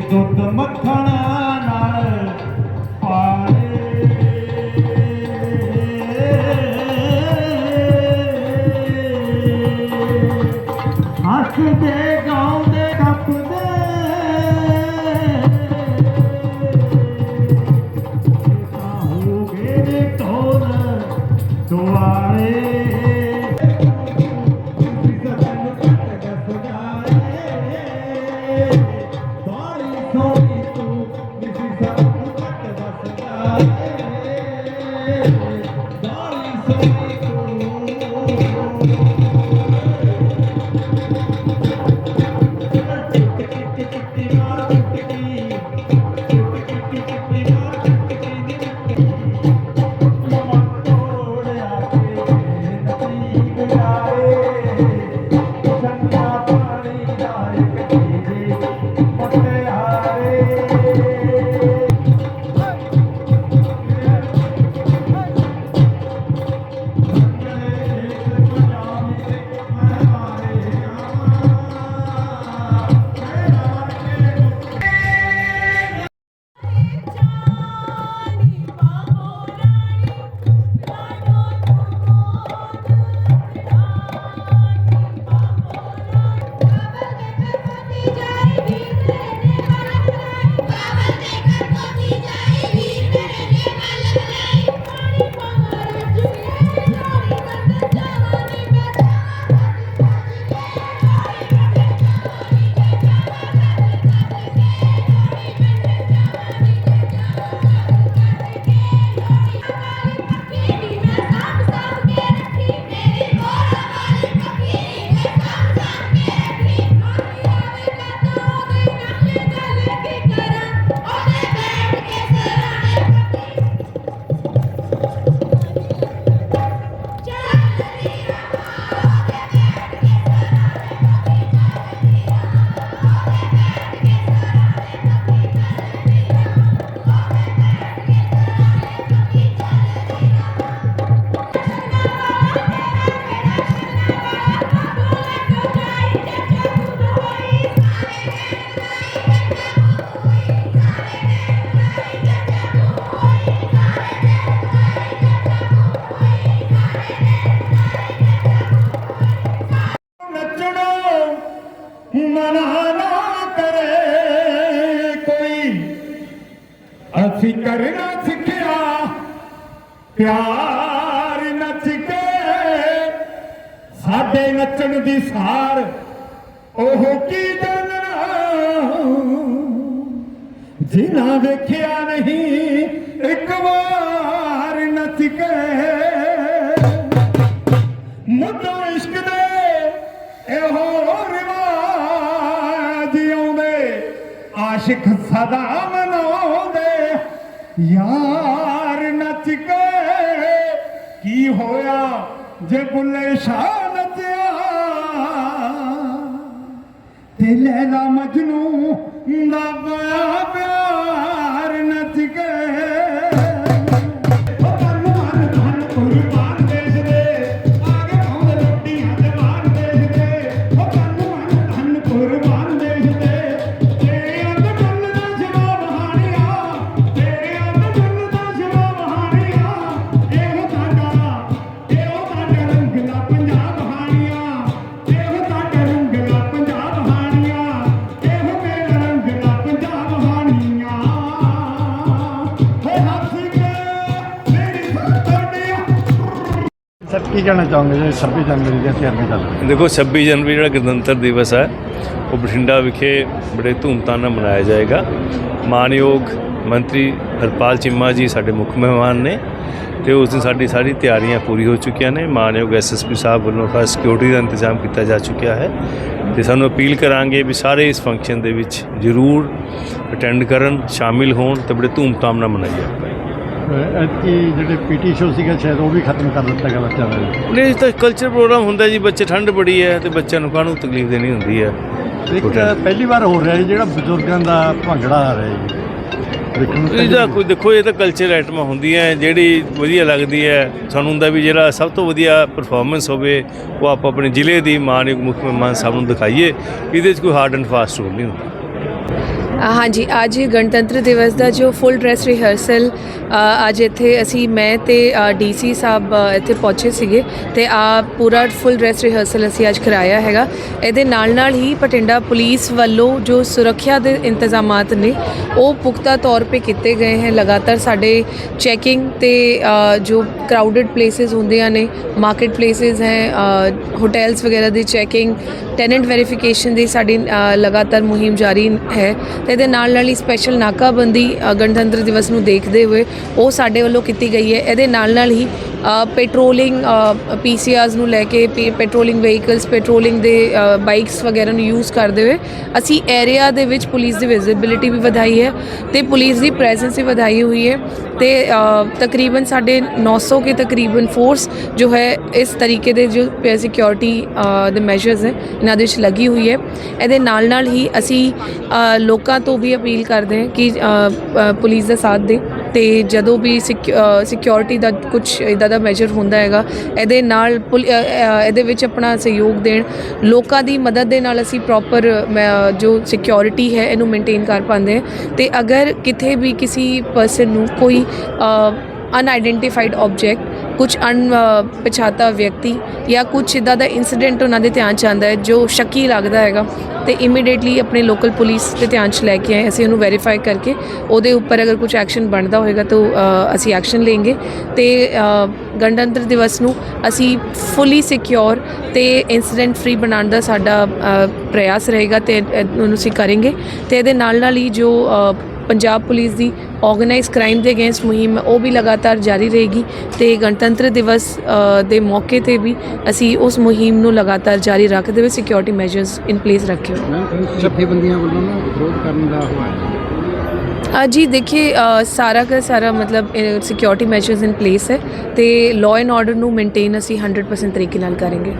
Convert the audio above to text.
ਦੁੱਧ ਮੱਖਣ ਮਨਾ ਨਾ ਕਰੇ ਕੋਈ। ਅਸੀਂ ਕਰਨਾ ਸਿੱਖਿਆ, ਪਿਆਰ ਨੱਚ ਕੇ ਸਾਡੇ ਨੱਚਣ ਦੀ ਸਾਰ ਉਹ ਕੀ ਜਾਣਨਾ? ਜਿਨ੍ਹਾਂ ਵੇਖਿਆ ਨਹੀਂ, ਇੱਕ ਵਾਰ ਨੱਚ ਕੇ ਮੁੱਢੋਂ ਇਸ਼ਕ ਦੇ, ਇਹੋ ਰਿਵਾਜ ਆਸ਼ਿਕ ਸਦਾ ਮਨਾਉਂਦੇ। ਯਾਰ ਨੱਚ ਕੇ ਕੀ ਹੋਇਆ ਜੇ ਬੁੱਲੇ ਸ਼ਾਹ ਨੱਚਿਆ? ਤੇ ਲੈਲਾ ਮਜਨੂ ਦਾ ਪਿਆ ਕੀ ਕਹਿਣਾ ਚਾਹੋਗੇ ਜੀ 26 ਜਨਵਰੀ ਦੀਆਂ ਤਿਆਰੀਆਂ ਚੱਲ ਰਹੀਆਂ? ਦੇਖੋ 26 ਜਨਵਰੀ ਜਿਹੜਾ ਗਣਤੰਤਰ ਦਿਵਸ ਹੈ, ਉਹ ਬਠਿੰਡਾ ਵਿਖੇ ਬੜੇ ਧੂਮਧਾਮ ਨਾਲ ਮਨਾਇਆ ਜਾਏਗਾ। ਮਾਨਯੋਗ ਮੰਤਰੀ ਹਰਪਾਲ ਚਿੰਮਾ ਜੀ ਸਾਡੇ ਮੁੱਖ ਮਹਿਮਾਨ ਨੇ ਤੇ ਉਸ ਦਿਨ ਸਾਡੀ ਸਾਰੀ ਤਿਆਰੀਆਂ ਪੂਰੀ ਹੋ ਚੁੱਕੀਆਂ ਨੇ। ਮਾਨਯੋਗ ਐਸਐਸਪੀ ਸਾਹਿਬ ਵੱਲੋਂ ਖਾਸ ਸਿਕਿਉਰਿਟੀ ਦਾ ਇੰਤਜ਼ਾਮ ਕੀਤਾ ਜਾ ਚੁੱਕਿਆ ਹੈ ਤੇ ਸਾਨੂੰ ਅਪੀਲ ਕਰਾਂਗੇ ਵੀ ਸਾਰੇ ਇਸ ਫੰਕਸ਼ਨ ਦੇ ਵਿੱਚ ਜ਼ਰੂਰ ਅਟੈਂਡ ਕਰਨ, ਸ਼ਾਮਿਲ ਹੋਣ ਤੇ ਬੜੇ ਧੂਮਧਾਮ ਨਾਲ ਮਨਾਈਏ ਐਤਕੀ ਜਿਹੜੇ ਪੀਟੀ ਸ਼ੋ ਸੀਗਾ ਸ਼ਾਇਦ ਉਹ ਵੀ ਖਤਮ ਕਰ ਦਿੱਤਾ ਗਿਆ ਬੱਚਿਆਂ ਦਾ। ਨਹੀਂ ਤਾਂ ਕਲਚਰ ਪ੍ਰੋਗਰਾਮ ਹੁੰਦਾ ਜੀ ਬੱਚੇ ਠੰਡ ਬੜੀ ਹੈ ਤੇ ਬੱਚਿਆਂ ਨੂੰ ਕਾਹਨੂੰ ਤਕਲੀਫ ਦੇਣੀ ਹੁੰਦੀ ਹੈ? ਇੱਕ ਪਹਿਲੀ ਵਾਰ ਹੋ ਰਿਹਾ ਜਿਹੜਾ ਬਜ਼ੁਰਗਾਂ ਦਾ ਭੰਗੜਾ ਆ ਰਿਹਾ ਜੀ। ਇਹਦਾ ਕੋਈ ਦੇਖੋ ਇਹ ਤਾਂ ਕਲਚਰ ਆਈਟਮਾਂ ਹੁੰਦੀਆਂ ਜਿਹੜੀ ਵਧੀਆ ਲੱਗਦੀ ਹੈ। ਸਾਨੂੰ ਹੁੰਦਾ ਵੀ ਜਿਹੜਾ ਸਭ ਤੋਂ ਵਧੀਆ ਪਰਫਾਰਮੈਂਸ ਹੋਵੇ ਉਹ ਆਪਾਂ ਆਪਣੇ ਜ਼ਿਲ੍ਹੇ ਦੀ ਮਾਨਯੋਗ ਮੁੱਖ ਮਹਿਮਾਨ ਸਾਹਿਬ ਨੂੰ ਦਿਖਾਈਏ। ਇਹਦੇ 'ਚ ਕੋਈ ਹਾਰਡ ਐਂਡ ਫਾਸਟ ਰੂਲ ਨਹੀਂ ਹੁੰਦਾ। ਹਾਂਜੀ, ਅੱਜ ਗਣਤੰਤਰ ਦਿਵਸ ਦਾ ਜੋ ਫੁੱਲ ਡਰੈਸ ਰਿਹਰਸਲ ਅੱਜ ਇੱਥੇ ਅਸੀਂ ਮੈਂ ਤੇ ਡੀਸੀ ਸਾਹਿਬ ਇੱਥੇ ਪਹੁੰਚੇ ਸੀਗੇ ਤੇ ਆ ਪੂਰਾ ਫੁੱਲ ਡਰੈਸ ਰਿਹਰਸਲ ਅਸੀਂ ਅੱਜ ਕਰਾਇਆ ਹੈਗਾ। ਇਹਦੇ ਨਾਲ ਨਾਲ ਹੀ ਪਟਿੰਡਾ ਪੁਲਿਸ ਵੱਲੋਂ ਜੋ ਸੁਰੱਖਿਆ ਦੇ ਇੰਤਜ਼ਾਮਾਤ ਨੇ, ਉਹ ਪੁਖਤਾ ਤੌਰ ਤੇ ਕੀਤੇ ਗਏ ਹਨ ਲਗਾਤਾਰ ਸਾਡੇ ਚੈਕਿੰਗ ਤੇ ਜੋ ਕਰਾਊਡਡ ਪਲੇਸਿਸ ਹੁੰਦੀਆਂ ਨੇ ਮਾਰਕੀਟ ਪਲੇਸਿਸ ਹੈ ਹੋਟਲਸ ਵਗੈਰਾ ਦੀ ਚੈਕਿੰਗ ਟੈਨੈਂਟ ਵੈਰੀਫਿਕੇਸ਼ਨ ਦੀ ਸਾਡੀ ਲਗਾਤਾਰ ਮੁਹਿੰਮ ਜਾਰੀ ਹੈ। ਤੇ ਇਹਦੇ ਨਾਲ ਨਾਲ ਹੀ ਸਪੈਸ਼ਲ ਨਾਕਾਬੰਦੀ ਗਣਤੰਤਰ ਦਿਵਸ ਨੂੰ ਦੇਖਦੇ ਹੋਏ ਉਹ ਸਾਡੇ ਵੱਲੋਂ ਕੀਤੀ ਗਈ ਹੈ। ਇਹਦੇ ਨਾਲ ਨਾਲ ਹੀ ਪੈਟਰੋਲਿੰਗ ਪੀਸੀਆਰਸ ਨੂੰ ਲੈ ਕੇ, ਪੇ- ਪੈਟਰੋਲਿੰਗ ਵਹੀਕਲਸ ਪੈਟਰੋਲਿੰਗ ਦੇ ਬਾਈਕਸ ਵਗੈਰਾ ਨੂੰ ਯੂਜ਼ ਕਰਦੇ ਹੋਏ, ਅਸੀਂ ਏਰੀਆ ਦੇ ਵਿੱਚ ਪੁਲਿਸ ਦੀ ਵਿਜ਼ਿਬਿਲਿਟੀ ਵੀ ਵਧਾਈ ਹੈ ਤੇ ਪੁਲਿਸ ਦੀ ਪ੍ਰੈਜ਼ੈਂਸ ਵੀ ਵਧਾਈ ਹੋਈ ਹੈ ਤੇ ਤਕਰੀਬਨ ਸਾਡੇ 900 ਕੇ ਤਕਰੀਬਨ ਫੋਰਸ ਜੋ ਹੈ, ਇਸ ਤਰੀਕੇ ਦੇ ਜੋ ਸਿਕਿਉਰਿਟੀ ਦੇ ਮੈਜਰਸ ਹੈ, ਇਹਨਾਂ ਦੇ ਵਿੱਚ ਲੱਗੀ ਹੋਈ ਹੈ। ਇਹਦੇ ਨਾਲ ਨਾਲ ਹੀ ਅਸੀਂ ਲੋਕਾਂ ਤੋਂ ਵੀ ਅਪੀਲ ਕਰਦੇ ਹਾਂ ਕਿ ਪੁਲਿਸ ਦਾ ਸਾਥ ਦੇ ਤੇ ਜਦੋਂ ਵੀ ਸਿਕਿਉਰਿਟੀ ਦਾ ਕੁਝ ਇਦਾਂ ਦਾ ਮੈਜਰ ਹੁੰਦਾ ਹੈਗਾ, ਇਹਦੇ ਨਾਲ ਪੁਲ- ਇਹਦੇ ਵਿੱਚ ਆਪਣਾ ਸਹਿਯੋਗ ਦੇਣ, ਲੋਕਾਂ ਦੀ ਮਦਦ ਦੇ ਨਾਲ ਅਸੀਂ ਪ੍ਰੋਪਰ ਜੋ ਸਿਕਿਉਰਿਟੀ ਹੈ, ਇਹਨੂੰ ਮੇਨਟੇਨ ਕਰ ਪਾਉਂਦੇ ਹਾਂ। ਤੇ ਅਗਰ ਕਿਤੇ ਵੀ ਕਿਸੇ ਪਰਸਨ ਨੂੰ ਕੋਈ ਅਨਆਇਡੈਂਟੀਫਾਈਡ ਆਬਜੈਕਟ ਕੁਝ ਅਣ ਪਛਾਤਾ ਵਿਅਕਤੀ ਜਾਂ ਕੁਝ ਇਦਾਂ ਦਾ ਇਨਸੀਡੈਂਟ ਉਹਨਾਂ ਦੇ ਧਿਆਨ ਚ ਆਉਂਦਾ ਹੈ ਜੋ ਸ਼ੱਕੀ ਲੱਗਦਾ ਹੈਗਾ ਤੇ ਇਮੀਡੀਏਟਲੀ ਆਪਣੇ ਲੋਕਲ ਪੁਲਿਸ ਦੇ ਧਿਆਨ ਚ ਲੈ ਕੇ ਆਏ। ਅਸੀਂ ਉਹਨੂੰ ਵੈਰੀਫਾਈ ਕਰਕੇ ਉਹਦੇ ਉੱਪਰ ਅਗਰ ਕੁਝ ਐਕਸ਼ਨ ਬਣਦਾ ਹੋਏਗਾ ਤਾਂ ਅਸੀਂ ਐਕਸ਼ਨ ਲਵਾਂਗੇ ਤੇ ਗਣਤੰਤਰ ਦਿਵਸ ਨੂੰ ਅਸੀਂ ਫੁੱਲੀ ਸਿਕਿਉਰ ਤੇ ਇਨਸੀਡੈਂਟ ਫ੍ਰੀ ਬਣਾਉਣ ਦਾ ਸਾਡਾ ਪ੍ਰਯਾਸ ਰਹੇਗਾ ਤੇ ਉਹਨੂੰ ਅਸੀਂ ਕਰਾਂਗੇ ਤੇ ਇਹਦੇ ਨਾਲ ਨਾਲ ਹੀ ਜੋ ਪੰਜਾਬ ਪੁਲਿਸ ਦੀ ਆਰਗੇਨਾਈਜ਼ ਕ੍ਰਾਈਮ ਦੇ ਅਗੇਂਸਟ ਮੁਹਿੰਮ ਉਹ ਵੀ ਲਗਾਤਾਰ ਜਾਰੀ ਰਹੇਗੀ ਤੇ ਗਣਤੰਤਰ ਦਿਵਸ ਦੇ ਮੌਕੇ ਤੇ ਵੀ ਅਸੀਂ ਉਸ ਮੁਹਿੰਮ ਨੂੰ ਲਗਾਤਾਰ ਜਾਰੀ ਰੱਖਦੇ ਹੋਏ ਸਿਕਿਉਰਿਟੀ ਮੈਜਰਸ ਇਨ ਪਲੇਸ ਰੱਖੇ ਹੋਏ। ਜਥੇਬੰਦੀਆਂ ਵੱਲੋਂ ਨਾ ਵਿਰੋਧ ਕਰਨ ਦਾ ਹੋਇਆ ਅ, ਜੀ ਦੇਖिए ਸਾਰਾ ਦਾ ਸਾਰਾ ਮਤਲਬ ਸਿਕਿਉਰਿਟੀ ਮੈਜਰਸ ਇਨ ਪਲੇਸ ਹੈ ਤੇ ਲਾਅ ਐਂਡ ਆਰਡਰ ਨੂੰ ਮੇਨਟੇਨ ਅਸੀਂ 100% ਤਰੀਕੇ ਨਾਲ ਕਰਾਂਗੇ।